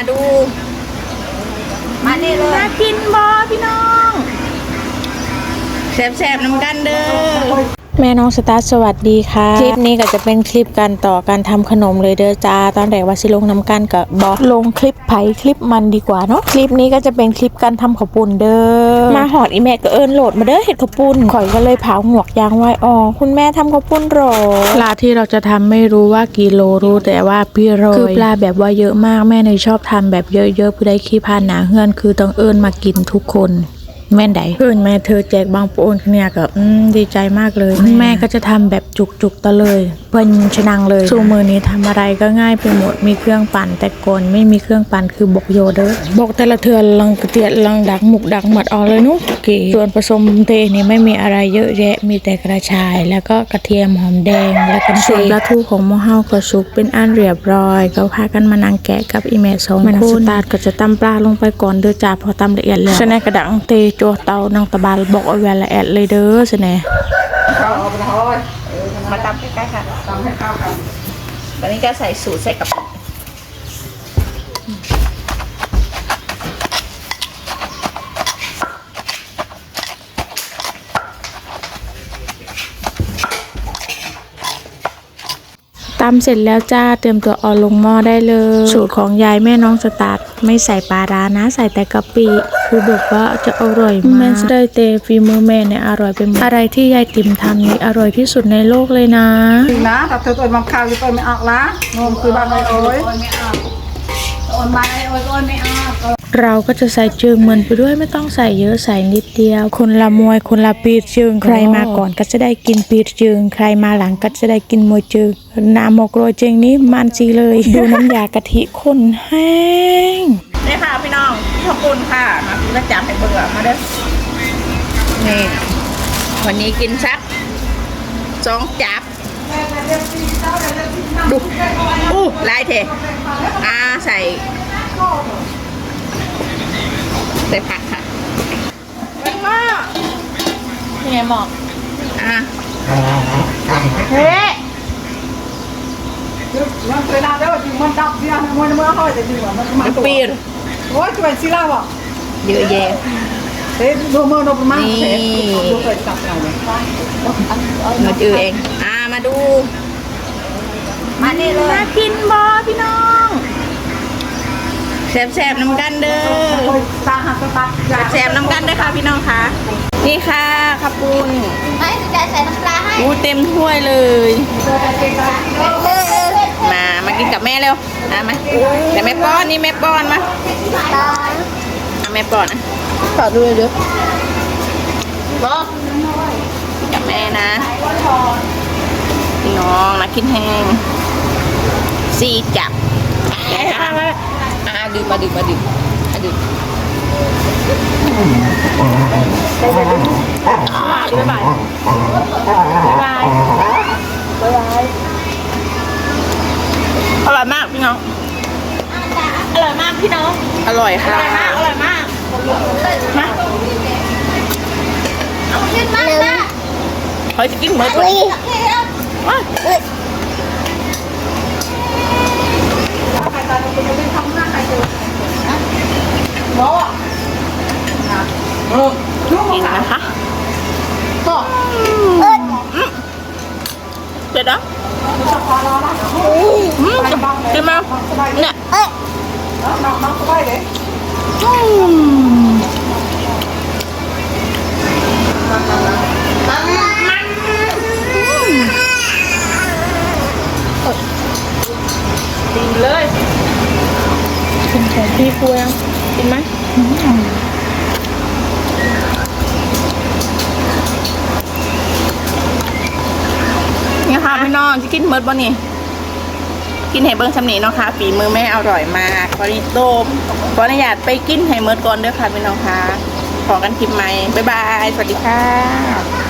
มาดู มานี่เลยน่ากินบอพี่น้องแซ่บๆน้ำกันเด้อ แม่น้องสตาร์ทสวัสดีค่ะ คลิปนี้ก็จะเป็นคลิปการต่อการทำขนมเลยเด้อจ้า ตอนแรกว่าสิลงน้ำกันกับบอกลงคลิปไผคลิปมันดีกว่าเนาะคลิปนี้ก็จะเป็นคลิปการทำข้าวปุ้นเด้อมาหอดอีแม่ก็เอิญโหลดมาเด้อเห็ดข้าวปุ้นข่อยก็เลยเผาหมวกยางไว้อ๋อคุณแม่ทำข้าวปุ้นหรอปลาที่เราจะทำไม่รู้ว่ากิโลรู้แต่ว่าพี่โรยคือปลาแบบว่าเยอะมากแม่ในยชอบทำแบบเยอะๆเพื่อได้ขี้พานหนาเฮือนคือต้องเอิญมากินทุกคน แม่นใดเพื่อนแม่เธอแจกบางปูนเนี่ยกับอืมดีใจมากเลย แม่ก็จะทำแบบจุกๆตะเลยเพื่อนชนังเลยสูมือนี้ทำอะไรก็ง่ายไปหมดมีเครื่องปั่นแต่ก่อนไม่มีเครื่องปั่นคือบกโยเด้อบอกแต่ละเทือนลังกระเตียดลังดักหมุกดักหมัดออกเลยนุ๊กเก๋ส่วนผสมเทนี่ไม่มีอะไรเยอะแยะมีแต่กระชาย แล้วก็กระเทียมหอมแดงแล้วก็ส่วนปลาทูของหมอเฮาก็สุกเป็นอันเรียบร้อย ก็พากันมานั่งแกะกับอีแม่สองคนสตาร์ทก็จะตำปลาลงไปก่อนเด้อจ้าพอตำละเอียดแล้วฉะนั้นกระดังเตโจเตานางตะบาลบอกเอาไว้ละเอียดเลยเด้อฉะนั้ นเอาเอาไปทอดมาตำใกล้ๆค่ะตำให้เข้ากันตอนนี้จะใส่สูตรใส่กับตำเสร็จแล้วจ้าเตรียมตัวเอาลงหม้อได้เลย สูตรของยายแม่น้องสตาร์ทไม่ใส่ปลาร้านะ ใส่แต่กะปิ คือแบบว่าจะอร่อยมากแม่สได้เตฟีมือแม่เนี่ยอร่อยไปหมดอะไรที่ยายติ๋มทำนี่อร่อยที่สุดในโลกเลยนะจริงนะแต่เธอตัวมังข้าวอยู่ตัวไม่ออกละงงคือบ้านไอ้โอ้ยโอนมาโอนโอนไม่เอาเราก็จะใส่จึงเหมือนไปด้วยไม่ต้องใส่เยอะใส่นิดเดียว คนละมวยคนละปีดจึงใครมาก่อนก็จะได้กินปีดจึง ใครมาหลังก็จะได้กินมวยจึงน้ำหมกโรยจึงนี้มันจีเลยดูน้ำยากะทิข้นแห้งนี่ค่ะพี่น้องพี่ขอบคุณค่ะ มาพี่ก็จับให้เบื่อมาเด้อนี่วันนี้กินสักสองจับดูอู้ลายเทอ่าใส่ใส่ผักค่ะเป็นมากยังไงหมอกอะเฮ้มันเคยนาได้ว่าจริงมันดับเสียมันมันเมื่อห้อยแต่จริงว่ามันมันจะปีนโอ้ยจะเป็นซีล่าว่ะ เยอะแยะ เฮ้ยดูมือดูประมาณเฮ้ยดูเคยจับเราเลยมาจือเอง อ่ามาดู มานี่เลยน่ากินบอพี่น้องแซ่บๆน้ำกันเด้อโอ้ยตาหักตาตัดยาแซ่บน้ำกันเด้อค่ะพี่น้องค่ะนี่ค่ะขับปุนไม่จะใส่น้ำปลาให้อู้เต็มถ้วยเลย มามากินกับแม่เร็วอะมาแต่แม่ป้อนนี่แม่ป้อนมาเอาแม่ป้อนนะขอดูเลยดูบอกกับแม่นะพี่น้องนะกินแห้งสี่จับอ่าดื่มมาดื่มมาดื่มมาดื่มอร่อยมากพี่น้อง อร่อยมากพี่น้อง อร่อยค่ะอร่อยมากมาขึ้นมาเลยเขาจะกินเหมือนกันว้ากินนะคะเด็ดนะอืมกินมาเนี่ย ดีเลยกินของพี่กูยังกินไหมนี่ค่ะพี่น้องจะกินเมิดบ่นี่ กินให้เบิ้งชำนีเนาะค่ะฝีมือแม่อร่อยมากขออนุญาตโตมขออนุญาตไปกินให้เมิดก่อนเด้อค่ะพี่น้องค่ะขอกันคลิปใหม่บ๊ายบาย สวัสดีค่ะ